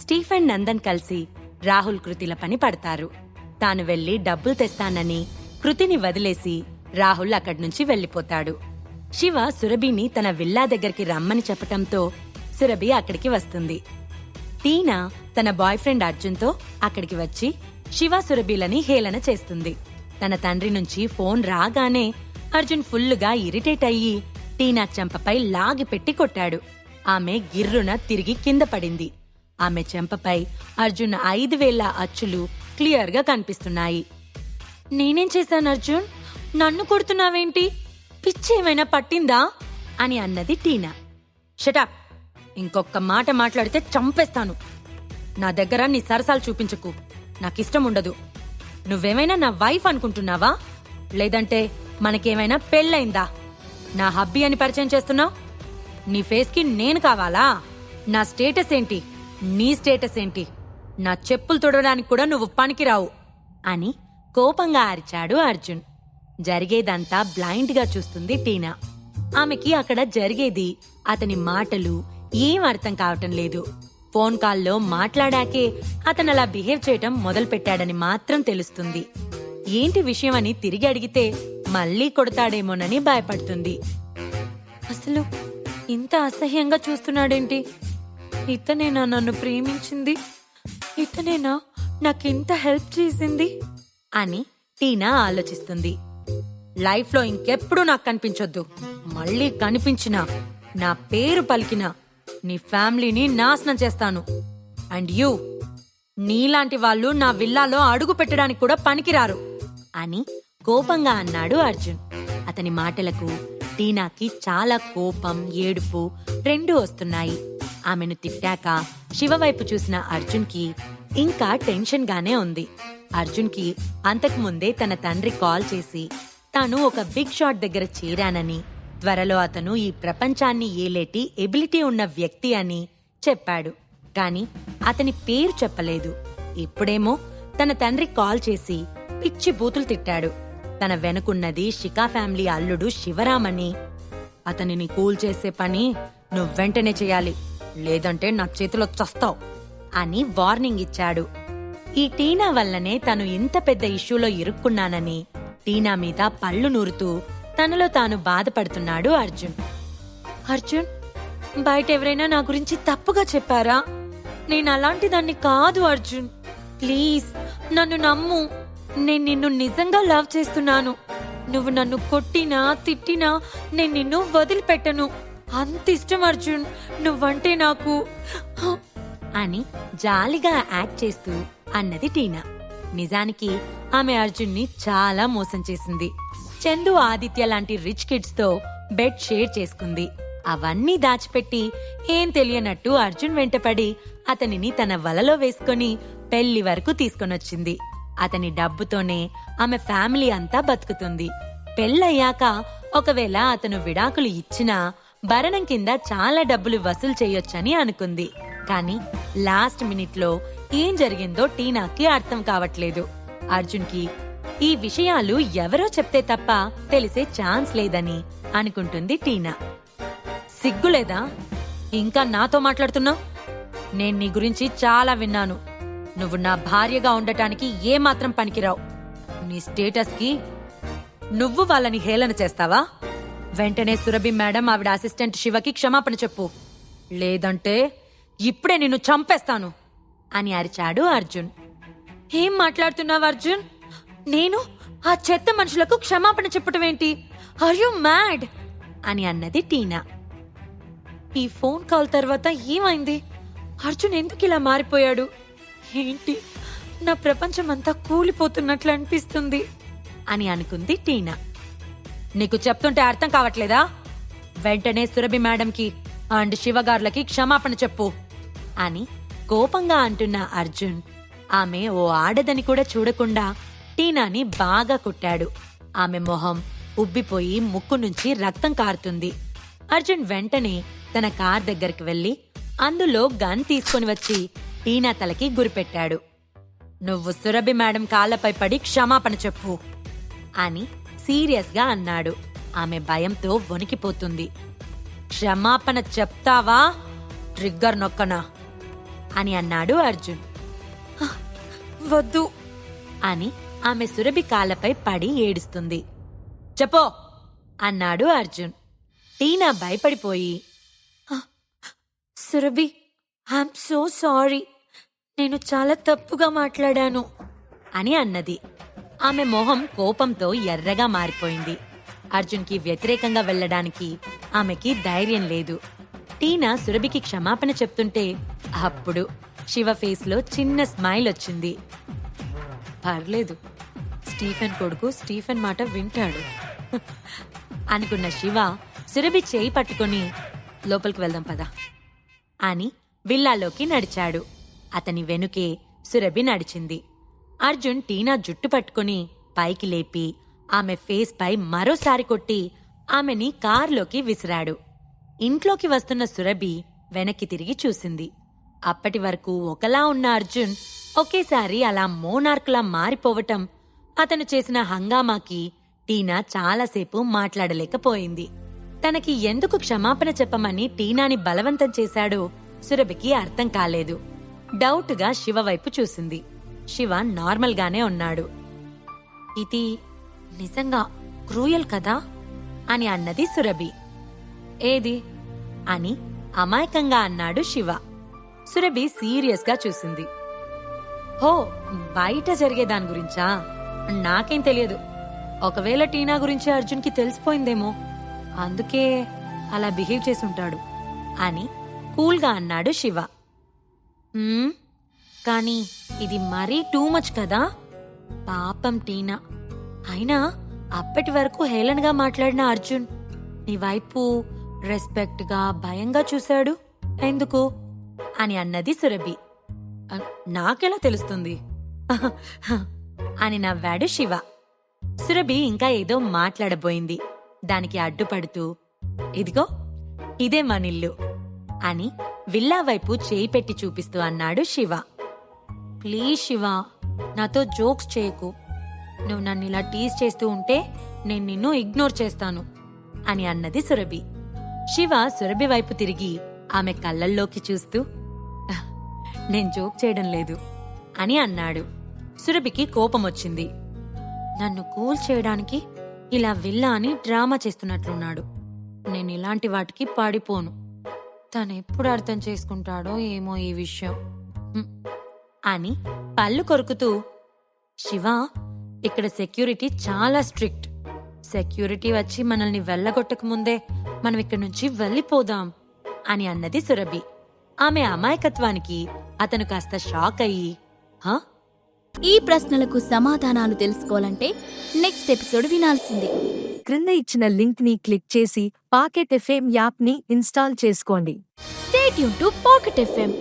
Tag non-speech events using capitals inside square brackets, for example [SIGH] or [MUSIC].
Stephen Nandan కలిసి రాహుల్ కృతిల పని పడతారు. తాను వెళ్ళి డబ్బులు తెస్తానని కృతిని వదిలేసి రాహుల్ అక్కడ్నుంచి వెళ్ళిపోతాడు శివ సురభిని తన విల్లా దగ్గరికి రమ్మని చెప్పటంతో సురభి అక్కడికి వస్తుంది. టీనా తన బాయ్ ఫ్రెండ్ అర్జున్తో అక్కడికి వచ్చి శివ సురభిలని హేళన చేస్తుంది. తన తండ్రి నుంచి ఫోన్ రాగానే అర్జున్ ఫుల్లుగా ఇరిటేట్ అయ్యి టీనా చెంపపై లాగి పెట్టి కొట్టాడు. ఆమె గిర్రున తిరిగి కింద పడింది. ఆమె చెంపపై అర్జున్ ఐదు వేల అచ్చులు క్లియర్గా కనిపిస్తున్నాయి. నేనేం చేశాను అర్జున్? నన్ను కొడుతున్నావేంటి? పిచ్చి ఏమైనా పట్టిందా? అని అన్నది టీనా. షటప్ ఇంకొక మాట మాట్లాడితే చంపేస్తాను. నా దగ్గర నీ సరసాలు చూపించకు. నాకిష్టం ఉండదు. నువ్వేమైనా నా వైఫ్ అనుకుంటున్నావా? లేదంటే మనకేమైనా పెళ్ళైందా నా హబ్బీ అని పరిచయం చేస్తున్నావు? నీ ఫేస్కి నేను కావాలా? నా స్టేటస్ ఏంటి? నీ స్టేటస్ ఏంటి? నా చెప్పులు తొడవడానికి కూడా నువ్వు పనికిరావు. అని కోపంగా అరిచాడు అర్జున్. జరిగేదంతా బ్లైండ్గా చూస్తుంది టీనా. ఆమెకి అక్కడ జరిగేది అతని మాటలు ఏం అర్థం కావటం లేదు. ఫోన్ కాల్లో మాట్లాడాకే అతను అలా బిహేవ్ చేయటం మొదలుపెట్టాడని మాత్రం తెలుస్తుంది. ఏంటి విషయం అని తిరిగి అడిగితే మళ్ళీ కొడతాడేమోనని భయపడుతుంది. అసలు ఇంత అసహ్యంగా చూస్తున్నాడేంటి? ఇతనేనా నన్ను ప్రేమించింది? ఇతనేనా నాకింత హెల్ప్ చేసింది? అని టీనా ఆలోచిస్తుంది. లైఫ్లో ఇంకెప్పుడు నాకు కనిపించొద్దు. మళ్ళీ కనిపించినా నా పేరు పలికినా నీ ఫ్యామిలీని నాశనం చేస్తాను. అండ్ యూ నీలాంటి వాళ్ళు నా విల్లాలో అడుగు పెట్టడానికి కూడా పనికిరారు. అని కోపంగా అన్నాడు అర్జున్. అతని మాటలకు టీనాకి చాలా కోపం ఏడుపు రెండూ వస్తున్నాయి. ఆమెను తిట్టాక శివ వైపు చూసిన అర్జున్కి ఇంకా టెన్షన్ గానే ఉంది. అర్జున్కి అంతకు ముందే తన తండ్రి కాల్ చేసి తాను ఒక బిగ్ షాట్ దగ్గర చేరానని త్వరలో అతను ఈ ప్రపంచాన్ని ఏలేటి ఎబిలిటీ ఉన్న వ్యక్తి అని చెప్పాడు. కాని అతని పేరు చెప్పలేదు. ఇప్పుడేమో తన తండ్రి కాల్ చేసి పిచ్చి బూతులు తిట్టాడు. తన వెనుకున్నది షికా ఫ్యామిలీ అల్లుడు శివరామని అతనిని కూల్ చేసే పని నువ్వెంటనే చేయాలి. లేదంటే నా చేతిలో చస్తావు అని వార్నింగ్ ఇచ్చాడు. ఈ టీనా వల్లనే తను ఇంత పెద్ద ఇష్యూలో ఇరుక్కున్నానని టీనా మీద పళ్ళు నూరుతూ తనలో తాను బాధపడుతున్నాడు అర్జున్. అర్జున్ బయట ఎవరైనా నా గురించి తప్పుగా చెప్పారా? నేను అలాంటి దాన్ని కాదు అర్జున్. ప్లీజ్ నన్ను నమ్ము. నేను నిన్ను నిజంగా లవ్ చేస్తున్నాను. నువ్వు నన్ను కొట్టినా తిట్టినా నేను నిన్ను వదిలిపెట్టను. అంత ఇష్టం అర్జున్. నువ్వంటే నాకు. అని జాలిగా యాక్ట్ చేస్తూ అన్నది టీనా. నిజానికి ఆమె అర్జున్ని చాలా మోసం చేసింది. చందు ఆదిత్య లాంటి రిచ్ కిడ్స్తో బెడ్ షేర్ చేసుకుంది. అవన్నీ దాచిపెట్టి ఏం తెలియనట్టు అర్జున్ వెంటపడి అతనిని తన వలలో వేసుకొని పెళ్ళి వరకు తీసుకొనొచ్చింది. అతని డబ్బుతోనే ఆమె ఫ్యామిలీ అంతా బతుకుతుంది. పెళ్ళయ్యాక ఒకవేళ అతను విడాకులు ఇచ్చినా భరణం కింద చాలా డబ్బులు వసూలు చేయొచ్చని అనుకుంది. కానీ లాస్ట్ మినిట్లో ఏం జరిగిందో టీనాకి అర్థం కావట్లేదు. అర్జున్కి ఈ విషయాలు ఎవరో చెప్తే తప్ప తెలిసే ఛాన్స్ లేదని అనుకుంటుంది టీనా. సిగ్గులేదా ఇంకా నాతో మాట్లాడుతున్నావు? నేను నీ గురించి చాలా విన్నాను. నువ్వు నా భార్యగా ఉండటానికి ఏమాత్రం పనికిరావు. నీ స్టేటస్కి నువ్వు వాళ్ళని హేళన చేస్తావా? వెంటనే సురభి మేడం ఆవిడ అసిస్టెంట్ శివకి క్షమాపణ చెప్పు. లేదంటే ఇప్పుడే నిన్ను చంపేస్తాను అని అరిచాడు అర్జున్. ఏం మాట్లాడుతున్నావు అర్జున్? నేను ఆ చెత్త మనుషులకు క్షమాపణ చెప్పటం ఏంటి? ఆర్ యు మ్యాడ్ అని అన్నది టీనా. ఈ ఫోన్ కాల్ తర్వాత ఏమైంది? అర్జున్ ఎందుకు ఇలా మారిపోయాడు? ఏంటి? నా ప్రపంచం అంతా కూలిపోతున్నట్లు అనిపిస్తుంది అని అనుకుంది టీనా. నీకు చెప్తుంటే అర్థం కావట్లేదా? వెంటనే సురభి మేడంకి అండ్ శివగార్లకి క్షమాపణ చెప్పు అని కోపంగా అంటున్న అర్జున్. ఆమె ఓ ఆడదని కూడా చూడకుండా టీనాని బాగా కొట్టాడు. ఆమె మొహం ఉబ్బిపోయి ముక్కు నుంచి రక్తం కారుతుంది. అర్జున్ వెంటనే తన కార్ దగ్గరికి వెళ్ళి అందులో గన్ తీసుకొని వచ్చి టీనా తలకి గురిపెట్టాడు నువ్వు సురభి మేడం కాళ్ళపై పడి క్షమాపణ చెప్పు అని సీరియస్గా అన్నాడు. ఆమె భయంతో వణికిపోతుంది. క్షమాపణ చెప్తావా? ట్రిగ్గర్ నొక్కనా? అని అన్నాడు అర్జున్. వద్దు అని ఆమె సురభి కాళ్ళపై పడి ఏడుస్తుంది. చెప్పో అన్నాడు అర్జున్. టీనా భయపడిపోయి. సురభి ఐఎమ్ సో సారీ నేను చాలా తప్పుగా మాట్లాడాను. అని అన్నది. ఆమె మొహం కోపంతో ఎర్రగా మారిపోయింది. అర్జున్కి వ్యతిరేకంగా వెళ్ళడానికి ఆమెకి ధైర్యం లేదు. టీనా సురభికి క్షమాపణ చెప్తుంటే అప్పుడు శివ ఫేస్లో చిన్న స్మైల్ వచ్చింది. పర్లేదు. స్టీఫెన్ కొడుకు స్టీఫెన్ మాట వింటాడు. అనుకున్న శివ సురభి చేయి పట్టుకొని లోపలికి వెళ్దాం పదా అని విల్లాలోకి నడిచాడు. అతని వెనుకే సురభి నడిచింది. అర్జున్ టీనా జుట్టు పట్టుకుని పైకి లేపి ఆమె ఫేస్ పై మరోసారి కొట్టి ఆమెని కార్లోకి విసిరాడు. ఇంట్లోకి వస్తున్న సురభి వెనక్కి తిరిగి చూసింది. అప్పటి వరకు ఒకలా ఉన్న అర్జున్ ఒకేసారి అలా మోనార్క్లా మారిపోవటం అతను చేసిన హంగామాకి టీనా చాలాసేపు మాట్లాడలేకపోయింది. తనకి ఎందుకు క్షమాపణ చెప్పమని టీనాని బలవంతం చేశాడో సురభికి అర్థం కాలేదు. డౌట్గా శివ వైపు చూసింది. శివ నార్మల్గానే ఉన్నాడు. ఇది నిజంగా క్రూయల్ కదా? అని అన్నది సురభి. ఏది? అని అమాయకంగా అన్నాడు శివ. సురభి సీరియస్గా చూసింది. హో బయట జరిగే దాని గురించా? నాకేం తెలియదు. ఒకవేళ టీనా గురించి అర్జున్కి తెలిసిపోయిందేమో. అందుకే అలా బిహేవ్ చేసి ఉంటాడు. అని కూల్గా అన్నాడు శివ. కానీ ఇది మరీ టూ మచ్ కదా? పాపం టీనా. అయినా అప్పటి వరకు హేళనగా మాట్లాడిన అర్జున్ నీ వైపు రెస్పెక్ట్గా భయంగా చూశాడు. ఎందుకు? అని అన్నది సురభి. నాకెలా తెలుస్తుంది? [LAUGHS] అని నవ్వాడు శివ. సురభి ఇంకా ఏదో మాట్లాడబోయింది. దానికి అడ్డుపడుతూ ఇదిగో ఇదే మనిల్లు అని విల్లా వైపు చేయి పెట్టి చూపిస్తూ అన్నాడు శివ. ప్లీజ్ శివ నాతో జోక్స్ చేయకు. నువ్వు నన్ను ఇలా టీజ్ చేస్తూ ఉంటే నేను నిన్ను ఇగ్నోర్ చేస్తాను అని అన్నది సురభి. శివ సురభి వైపు తిరిగి ఆమె కళ్ళల్లోకి చూస్తూ నేను జోక్ చేయడం లేదు అని అన్నాడు. సురభికి కోపం వచ్చింది. నన్ను కూల్ చేయడానికి ఇలా విల్లా అని డ్రామా చేస్తున్నట్లున్నాడు. నేను ఇలాంటి వాటికి పాడిపోను. తను ఎప్పుడు అర్థం చేసుకుంటాడో ఏమో ఈ విషయం. అని పళ్ళు కొరుకుతూ శివ ఇక్కడ సెక్యూరిటీ చాలా స్ట్రిక్ట్. సెక్యూరిటీ వచ్చి మనల్ని వెళ్ళగొట్టక ముందే మనం ఇక్కడి నుంచి వెళ్ళిపోదాం అని అన్నది సురభి. ఆమె అమాయకత్వానికి అతను కాస్త షాక్ అయ్యి హా? ఈ ప్రశ్నలకు సమాధానాలు తెలుసుకోవాలంటే నెక్స్ట్ ఎపిసోడ్ వినాల్సిందే. క్రింద ఇచ్చిన లింక్ని క్లిక్ చేసి పాకెట్ ఎఫ్ఎం యాప్ని ఇన్స్టాల్ చేసుకోండి. స్టేట్ యూన్ టు పాకెట్ ఎఫ్ఎం